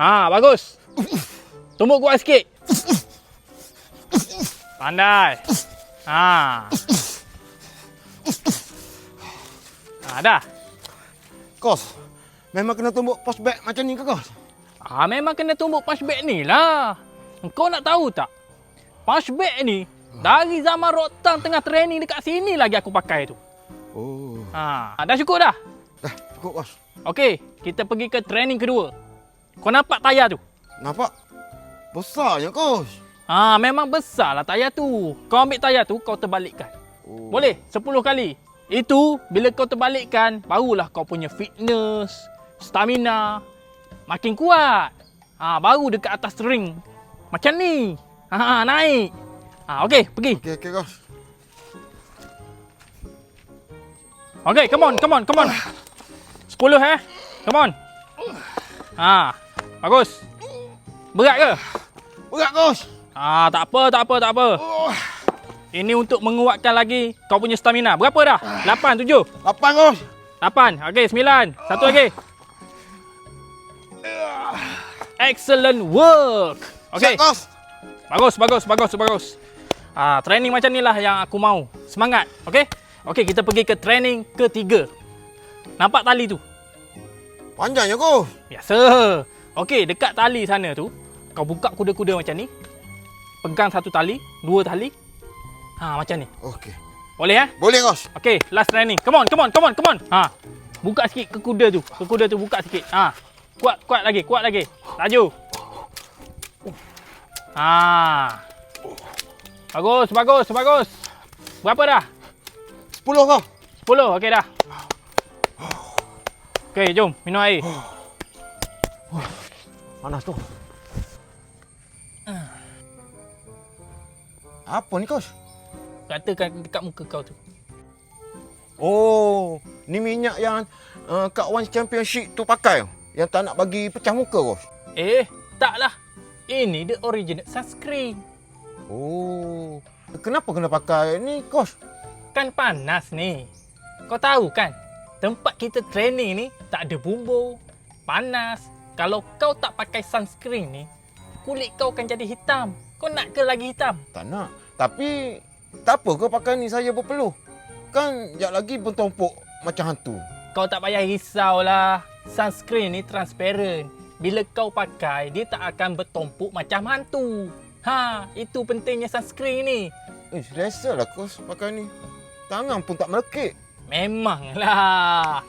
Ha, bagus. Tumbuk kuat sikit. Pandai. Ha. Ha, dah. Kos, memang kena tumbuk post bag macam ni ke kos? Ah, memang kena tumbuk punchback ni lah. Kau nak tahu tak? Punchback ni, dari zaman Rotan tengah training dekat sini lagi aku pakai tu. Oh, Ha, dah cukup dah? dah cukup kos. Okey, kita pergi ke training kedua. Kau nampak tayar tu? Nampak? Besarnya kos. Ha, memang besar lah tayar tu. Kau ambil tayar tu, kau terbalikkan. Oh. Boleh? 10 kali. Itu, bila kau terbalikkan, barulah kau punya fitness, stamina, makin kuat. Ha, baru dekat atas ring. Macam ni. Ha, naik. Ha, okey, pergi. Okey, okey kos. Okey, come on, come on, come on. 10 eh. Come on. Ha, bagus. Berat ke? Berat kos. Ah, tak apa, tak apa, tak apa. Oh, Ini untuk menguatkan lagi kau punya stamina. Berapa dah? 8, 7, lapan kos. 8. Okey, 9. Satu lagi. Excellent work. Okey. Bagus, bagus, bagus, bagus. Ah, training macam ni lah yang aku mau. Semangat. Okey? Okey, kita pergi ke training ketiga. Nampak tali tu? Panjangnya kos. Biasa. Okey, dekat tali sana tu, kau buka kuda-kuda macam ni. Pegang satu tali, dua tali. Ha, macam ni. Okey. Boleh eh? Boleh kos. Okey, last training. Come on, come on, come on, come on. Ha. Buka sikit ke kuda tu. Ke kuda tu buka sikit. Ha. Kuat, kuat lagi, kuat lagi. Laju. Ha. Bagus, bagus, bagus. Berapa dah? Sepuluh kos. 10. Okey dah. Okey, jom minum air. Panas tu. Apa ni kos? Katakan dekat muka kau tu. Oh, ni minyak yang uh, kat One Championship tu pakai. Yang tak nak bagi pecah muka kos. Eh, taklah. Ini the original sunscreen. Oh, kenapa kena pakai ni kos? Kan panas ni. Kau tahu kan? Tempat kita training ni tak ada bumbung, panas. Kalau kau tak pakai sunscreen ni, kulit kau akan jadi hitam. Kau nak ke lagi hitam? Tak nak. Tapi tak apa ke pakai ni saya berpeluh. Kan jap lagi bertumpuk macam hantu. Kau tak payah risaulah. Sunscreen ni transparent. Bila kau pakai, dia tak akan bertumpuk macam hantu. Ha, itu pentingnya sunscreen ni. Eh, selesa lah kos pakai ni. Tangan pun tak melekit. Memanglah.